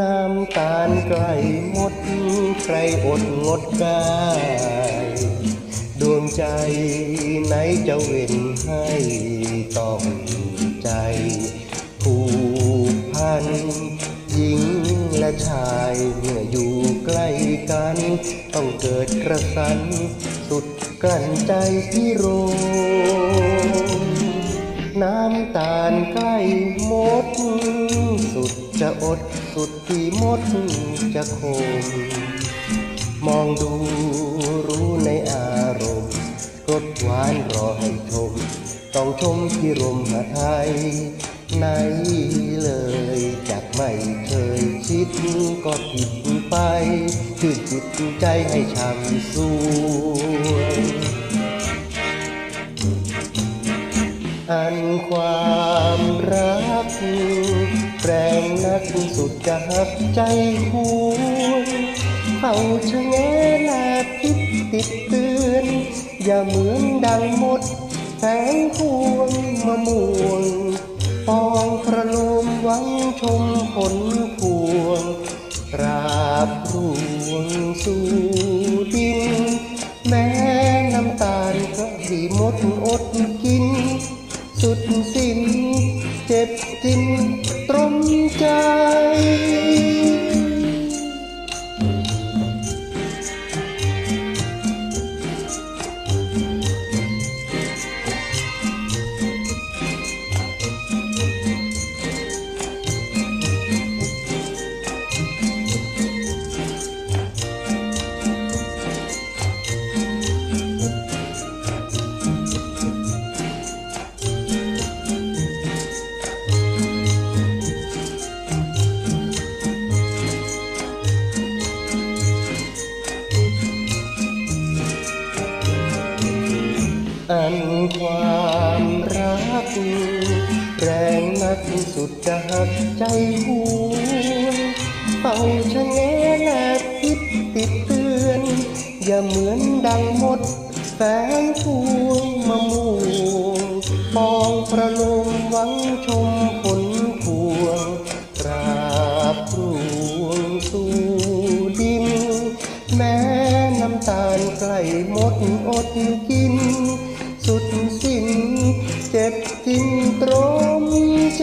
น้ำตาลไกลหมดใครอดงดได้ ดวงใจไหนจะเว้นให้ต้องใจ ผูกพัน หญิงและชายเมื่ออยู่ใกล้กัน ต้องเกิดกระสัน สุดกลั้นใจที่โร จะอดสุดที่มดจะคงมองดูรู้ในอารมณ์กดหวานรอให้ชม ต้องชมที่รมหาไทยไหนเลยจากไม่เคยคิดก็ผิดไปคือจิตใจให้ช่ำสวยอันความรัก แรงนักสุดจะหักใจควรเฝ้าชะแงแลพิษติดเตือน อย่าเหมือนดังมดแสงพวงมะม่วงปองประโลมหวังชมผลพวงกราบร่วงสู่ดิน แม้น้ำตาลก็ดีมดอดกิน สุดสิ้น เจ็บสิ้นตรมใจ อันความรัก แรงนักสุดจะหักใจหัวเฝ้าชะแงแลพิษติดเตือน อย่าเหมือนดังมดแสงพวงมะม่วงปองประโลมหวังชมผลพวงกราบรวงสู่ดิน แม้น้ำตาลใกล้หมดอดกิน สุดสิ้นเจ็บกินตรมใจ